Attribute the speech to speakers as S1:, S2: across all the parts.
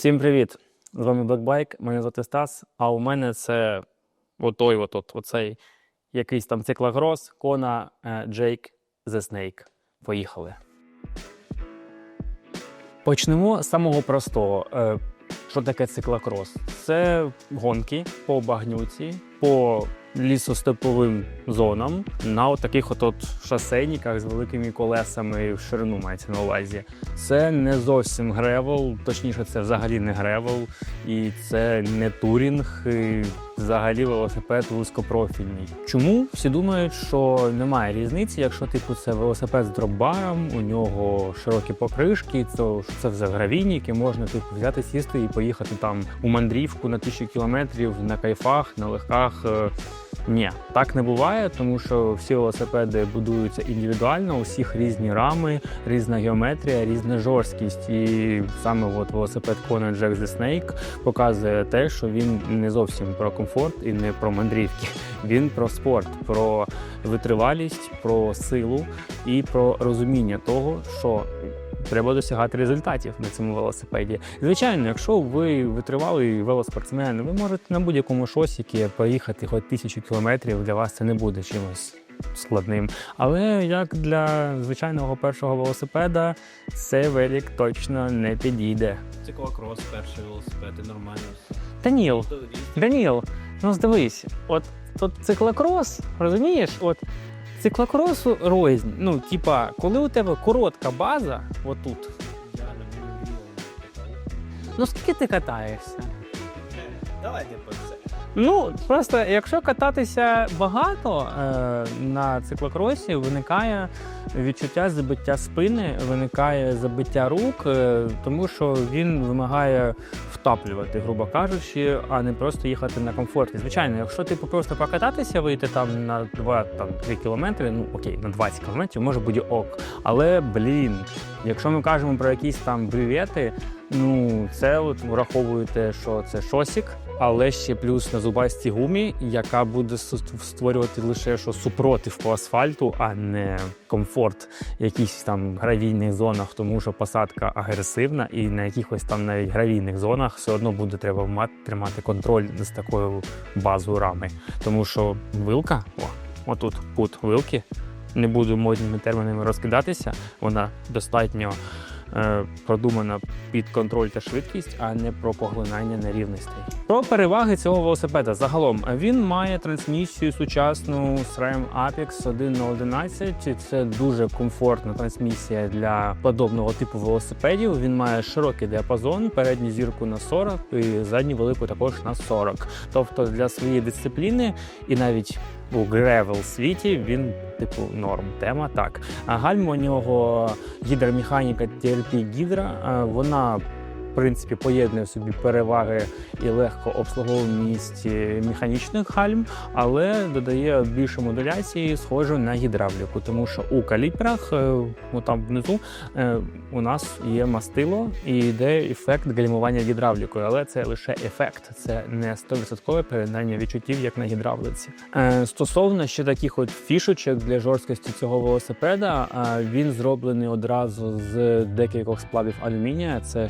S1: Всім привіт! З вами Blackbike, мене звати Стас, а у мене це отой, от, от, оцей якийсь там циклогроз, Кона е, Джейк The Snake. Поїхали. Почнемо з самого простого. Е, Що таке циклокрос? Це гонки по багнюці, по лісостеповим зонам на таких от, от шосейниках з великими колесами в ширину мається на увазі. Це не зовсім гревел, точніше, це взагалі не гревел, і це не турінг. І взагалі велосипед вузькопрофільний. Чому всі думають, що немає різниці, якщо типу це велосипед з дропбаром, у нього широкі покришки, то це вже гравійник, і можна типу взяти, сісти і поїхати там у мандрівку на тисячу кілометрів на кайфах, на легках. Е, Ні, так не буває, тому що всі велосипеди будуються індивідуально, у всіх різні рами, різна геометрія, різна жорсткість. І саме от велосипед Kona Jack the Snake показує те, що він не зовсім про комфорт і не про мандрівки. Він про спорт, про витривалість, про силу і про розуміння того, що треба досягати результатів на цьому велосипеді. Звичайно, якщо ви витривалий велоспортсмен, ви можете на будь-якому шосіки проїхати хоч тисячу кілометрів. Для вас це не буде чимось. Складним, але як для звичайного першого велосипеда, цей велик точно не підійде.
S2: Циклокрос, перший велосипед, і нормально.
S1: Даніл, Даніл, ну здивись, от тут циклокрос, розумієш? От циклокросу рознь. Ну, типа, коли у тебе коротка база, отут, ну скільки ти катаєшся?
S2: Давайте по це.
S1: Ну, просто якщо кататися багато е, на циклокросі, виникає відчуття забиття спини, виникає забиття рук, е, тому що він вимагає втаплювати, грубо кажучи, а не просто їхати на комфорті. Звичайно, якщо ти просто покататися, вийти там на 2-3 кілометри, ну окей, на 20 кілометрів може бути ок. Але блін, якщо ми кажемо про якісь там брювети, ну це от враховуєте, що це шосік. Але ще плюс на зубастій гумі, яка буде створювати лише що супротив по асфальту, а не комфорт в якихось там гравійних зонах, тому що посадка агресивна, і на якихось там навіть гравійних зонах все одно буде треба мати тримати контроль з такою базою рами. Тому що вилка, о, отут кут вилки, не буду модними термінами розкидатися, вона достатньо продумана під контроль та швидкість, а не про поглинання нерівностей. Про переваги цього велосипеда загалом він має трансмісію сучасну SRAM Apex 1 на 11. Це дуже комфортна трансмісія для подобного типу велосипедів. Він має широкий діапазон, передню зірку на 40 і задню велику також на 40. Тобто для своєї дисципліни і навіть у гревел світі він типу норм. Тема так. А гальма у нього гідромеханіка TLP Гідра. Вона принципі поєднує в собі переваги і легко обслуговуваність механічних гальм, але додає більше модуляції, схожу на гідравліку, тому що у каліперах, е, ну там внизу, е, у нас є мастило і йде ефект гальмування гідравлікою, але це лише ефект, це не 100% передання відчуттів, як на гідравлиці. Е, Стосовно ще таких от фішечок для жорсткості цього велосипеда, він зроблений одразу з декількох сплавів алюмінія. Це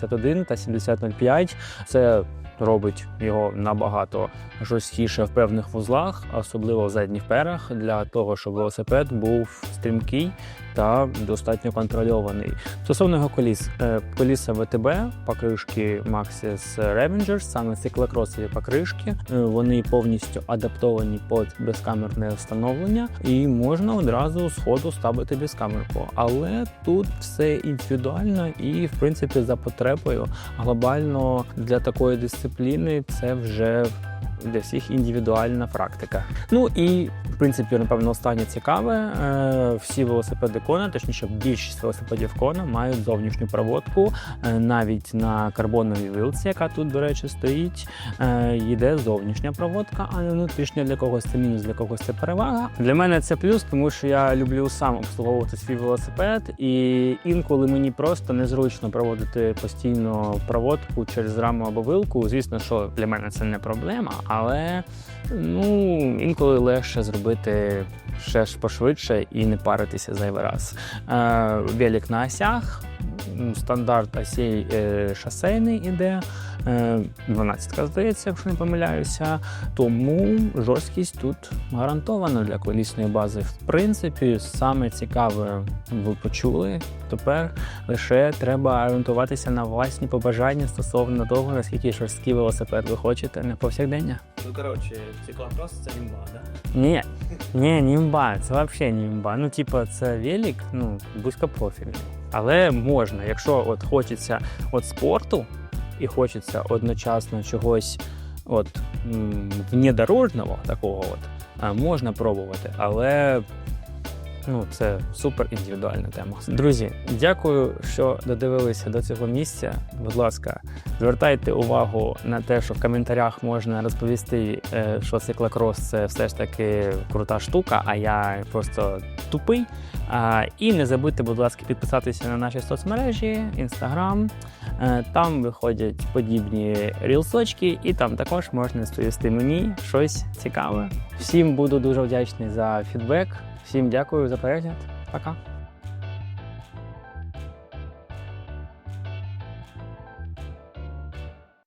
S1: 6061 та 7005. Це робить його набагато жорсткіше в певних вузлах, особливо в задніх перах, для того, щоб велосипед був стрімкий та достатньо контрольований. Стосовно його коліс, е, коліса ВТБ, покришки Maxxis Revengers, саме циклокросові покришки. Е, Вони повністю адаптовані під безкамерне встановлення, і можна одразу з ходу ставити безкамерку. Але тут все індивідуально і, в принципі, за потребою глобально для такої дисципліни це вже для всіх індивідуальна практика. Ну і принципі, напевно, останнє цікаве. Е, Всі велосипеди Кона, точніше, більшість велосипедів Кона мають зовнішню проводку. Е, Навіть на карбоновій вилці, яка тут, до речі, стоїть, е, йде зовнішня проводка, а не внутрішня для когось це мінус, для когось це перевага. Для мене це плюс, тому що я люблю сам обслуговувати свій велосипед, і інколи мені просто незручно проводити постійно проводку через раму або вилку. Звісно, що для мене це не проблема, але ну інколи легше зробити ще ж пошвидше і не паритися зайвий раз. Е, велик на осях. стандарт осей шосейний іде, е, 12 здається, якщо не помиляюся. Тому жорсткість тут гарантована для колісної бази. В принципі, саме цікаве ви почули. Тепер лише треба орієнтуватися на власні побажання стосовно того, наскільки жорсткий велосипед ви хочете на повсякдення.
S2: Ну, коротше, циклокрос це імба, да?
S1: Ні, ні, не імба, це взагалі не імба. Ну, типа, це велик, ну, вузькопрофільний. Але можна, якщо от хочеться от спорту і хочеться одночасно чогось от внедорожного такого, от, можна пробувати, але ну, це супер індивідуальна тема. Друзі, дякую, що додивилися до цього місця. Будь ласка, звертайте увагу на те, що в коментарях можна розповісти, е, що циклокрос це все ж таки крута штука, а я просто тупий. І не забудьте, будь ласка, підписатися на наші соцмережі, інстаграм. Там виходять подібні рілсочки, і там також можна розповісти мені щось цікаве. Всім буду дуже вдячний за фідбек. Всім дякую за перегляд. Пока.